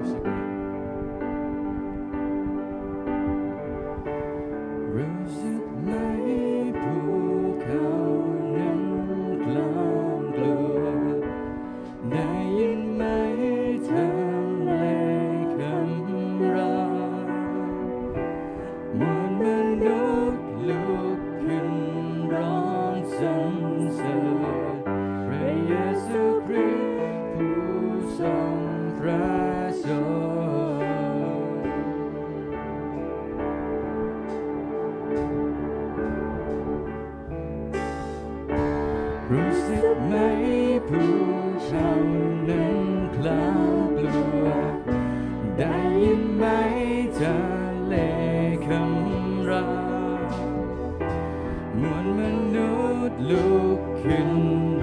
worship you. มนุษย์ลุกขึ้น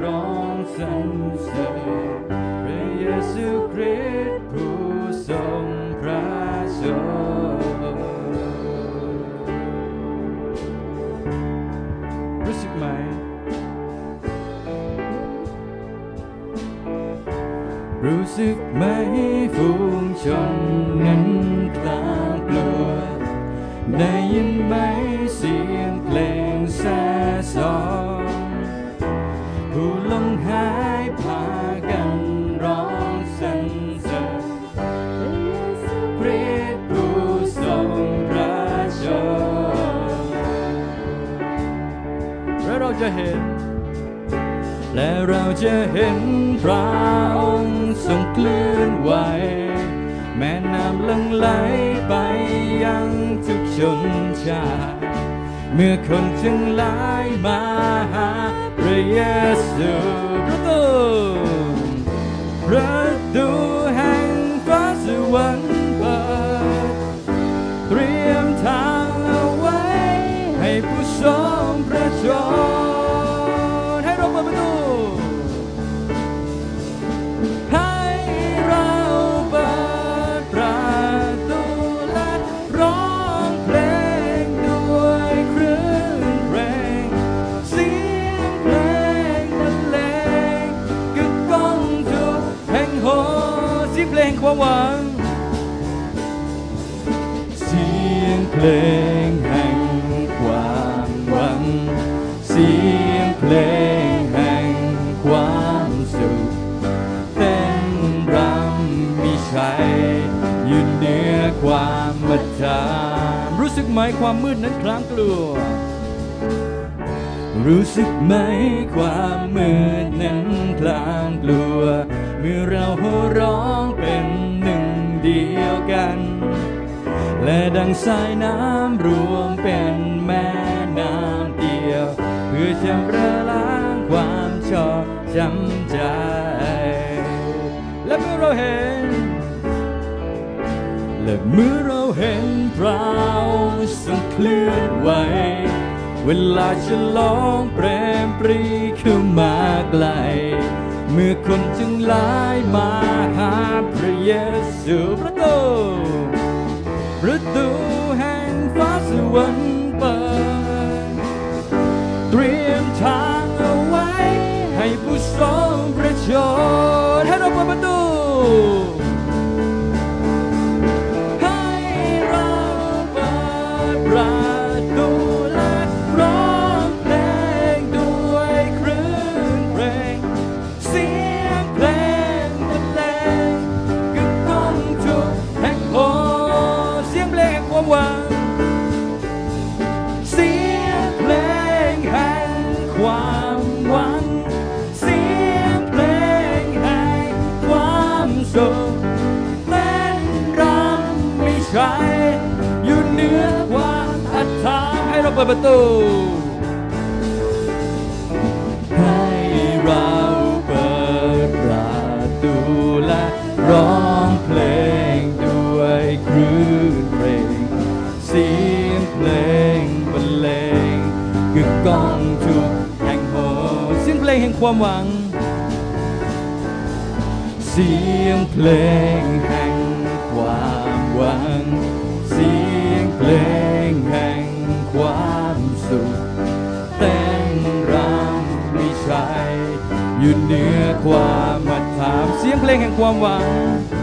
ร้องสรรเสริญพระเยซูคริสต์ผู้ทรงพระชนรู้สึกไหม รู้สึกไหมฝูงชนนั้นกลางกลัวได้ยินไหมเสียงเพลงแซ องผู้ลงหายพากันร้องสรรเสริญพระเยซูคริสต์ผู้ทรงพระชนและเราจะเห็น และเราจะเห็นพระองค์ทรงเคลื่อนไหวแม่น้ำลังไหลไปยังทุกชนชาติ เมื่อคนทั้งหลายมาหาพระเยซูประตูประตูแห่งฟ้าสวรรค์เปิดเตรียมทางเอาไว้ให้ผู้ชมประชน เพลงความหวัง เสียงเพลงแห่งความหวัง เสียงเพลงแห่งความสุขเต้นรำมีชัยยืนเหนือความมัจฉามรู้สึกไหมความมืดนั้นคลางกลัว รู้สึกไหมความมืดนั้นพลางกลัว เมื่อเราหัวร้อง งสายน้ำรวมเป็นแม่น้ำเดียว เพื่อชำระล้างความชอบจำใจ และเมื่อเราเห็น และเมื่อเราเห็นพระองค์ทรงเคลื่อนไหวเวลาฉลองเปรมปรีเข้ามาไกล เมื่อคนจึงหลายมาหาพระเยซูประตู ประตูแห่งฟ้าสวรรค์เปิดเตรียมทางเอาไว้ ให้ผู้ทรงประชนให้เราเปิดประตู ความหวัง เสียงเพลงแห่งความหวัง เสียงเพลงแห่งความสุขเต้นรำไม่ใช่อยู่เหนือความอัตถาให้เราเปิดประตู กองทุกแห่งโหเสียงเพลงแห่งความหวัง เสียงเพลงแห่งความหวัง เสียงเพลงแห่งความสุขเต้นรำไม่ใช่อยู่เหนือความมาถามเสียงเพลงแห่งความหวัง